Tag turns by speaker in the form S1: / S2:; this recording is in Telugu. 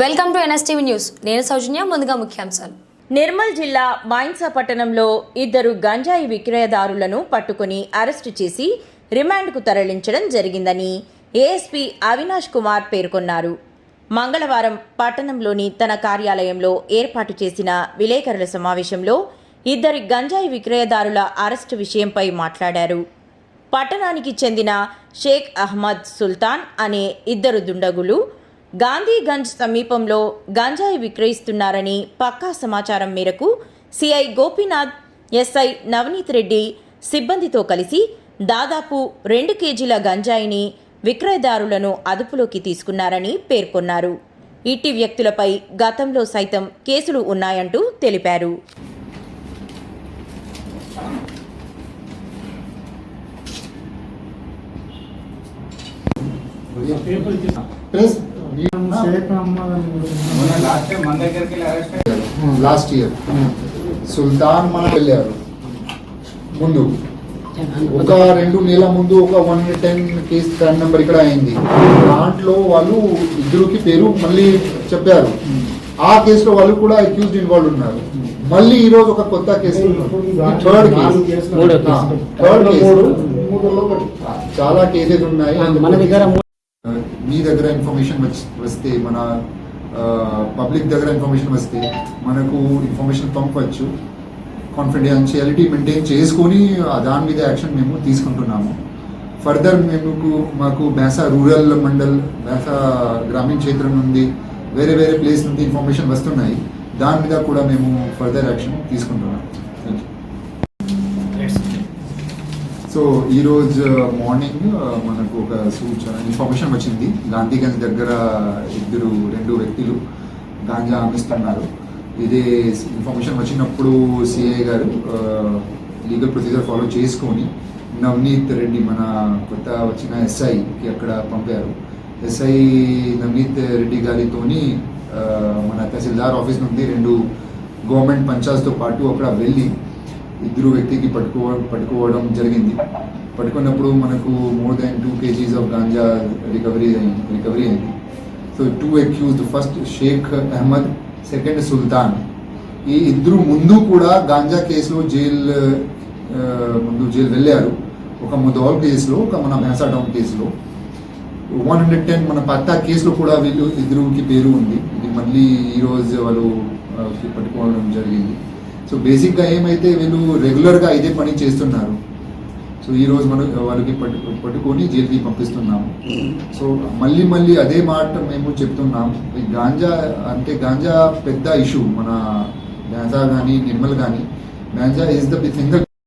S1: Welcome to NSTV news. నేను సౌజన్య ముందుగా ముఖ్యాంశాలు.
S2: నిర్మల్ జిల్లా మాయిన్సా పట్టణంలో ఇద్దరు గంజాయి విక్రయదారులను పట్టుకుని అరెస్టు చేసి రిమాండ్కు తరలించడం జరిగిందని ఏఎస్పీ అవినాష్ కుమార్ పేర్కొన్నారు. మంగళవారం పట్టణంలోని తన కార్యాలయంలో ఏర్పాటు చేసిన విలేకరుల సమావేశంలో ఇద్దరి గంజాయి విక్రయదారుల అరెస్టు విషయంపై మాట్లాడారు. పట్టణానికి చెందిన షేక్ అహ్మద్ సుల్తాన్ అనే ఇద్దరు దుండగులు గాంధీగంజ్ సమీపంలో గంజాయి విక్రయిస్తున్నారని పక్కా సమాచారం మేరకు సిఐ గోపీనాథ్ ఎస్ఐ నవనీత్ రెడ్డి సిబ్బందితో కలిసి దాదాపు రెండు కేజీల గంజాయిని విక్రయదారులను అదుపులోకి తీసుకున్నారని పేర్కొన్నారు. ఇట్టి వ్యక్తులపై గతంలో సైతం కేసులు ఉన్నాయంటూ తెలిపారు.
S3: Press
S4: last
S3: year. సుల్తాన్ మన వెళ్ళారు. ముందు. ఒక రెండు నెలల ముందు ఒక one ten case ten number ఇక్కడ అయింది. దాంట్లో వాళ్ళు ఇద్దరుకి పేరు మళ్ళీ చెప్పారు. ఆ కేసులో వాళ్ళు కూడా అక్యూజ్డ్ ఇన్వాల్వ్ ఉన్నారు. మళ్ళీ ఈ రోజు ఒక కొత్త case third case. Third case. చాలా కేసెస్ ఉన్నాయి. మీ దగ్గర ఇన్ఫర్మేషన్ వస్తే మన పబ్లిక్ దగ్గర ఇన్ఫర్మేషన్ వస్తే మనకు ఇన్ఫర్మేషన్ పంపవచ్చు కాన్ఫిడెన్షియాలిటీ మెయింటైన్ చేసుకొని దాని మీద యాక్షన్ మేము తీసుకుంటున్నాము. ఫర్దర్ మేము మాకు బేసా రూరల్ మండల్ బేసా గ్రామీణ క్షేత్రం నుండి వేరే వేరే ప్లేస్ నుండి ఇన్ఫర్మేషన్ వస్తున్నాయి. దాని మీద కూడా మేము ఫర్దర్ యాక్షన్ తీసుకుంటున్నాం. సో ఈరోజు మార్నింగ్ uh, uh, మనకు ఒక సూచన ఇన్ఫర్మేషన్ వచ్చింది. గాంధీగంజ్ దగ్గర ఇద్దరు రెండు వ్యక్తులు గాంజా అమ్మిస్తున్నారు. ఇదే ఇన్ఫర్మేషన్ వచ్చినప్పుడు సిఐ గారు లీగల్ ప్రొసీజర్ ఫాలో చేసుకొని నవనీత్ రెడ్డి మన కొత్త వచ్చిన ఎస్ఐకి అక్కడ పంపారు. ఎస్ఐ నవనీత్ రెడ్డి గారితోని uh, మన తహసీల్దార్ ఆఫీస్ నుండి రెండు గవర్నమెంట్ పంచాయత్తో పాటు అక్కడ వెళ్ళి ఇద్దరు వ్యక్తికి పట్టుకో పట్టుకోవడం జరిగింది. పట్టుకున్నప్పుడు మనకు more than two KGs of ganja recovery అయింది రికవరీ అయింది. So two accused first Shaikh Ahmed second Sultan ఈ ఇద్దరు ముందు కూడా గాంజా కేసులో జైల్ ముందు జైలు వెళ్ళారు. ఒక ముదోల్ కేసులో ఒక మన భేసా డౌన్ కేసులో వన్ హండ్రెడ్ టెన్ మన పత్తా కేసులో కూడా వీళ్ళు ఇద్దరుకి పేరు ఉంది. ఇది మళ్ళీ ఈరోజు వాళ్ళు పట్టుకోవడం జరిగింది. సో బేసిక్గా ఏమైతే వీళ్ళు రెగ్యులర్గా ఇదే పని చేస్తున్నారు సో ఈ రోజు మనం వాళ్ళకి పట్టు పట్టుకొని జైలుకి పంపిస్తున్నాము. సో మళ్ళీ మళ్ళీ అదే మాట మేము చెప్తున్నాము ఈ గాంజా అంటే గాంజా పెద్ద ఇష్యూ మన గాంజా కానీ నిర్మల్ కానీ గాంజా ఇస్ ద సింగల్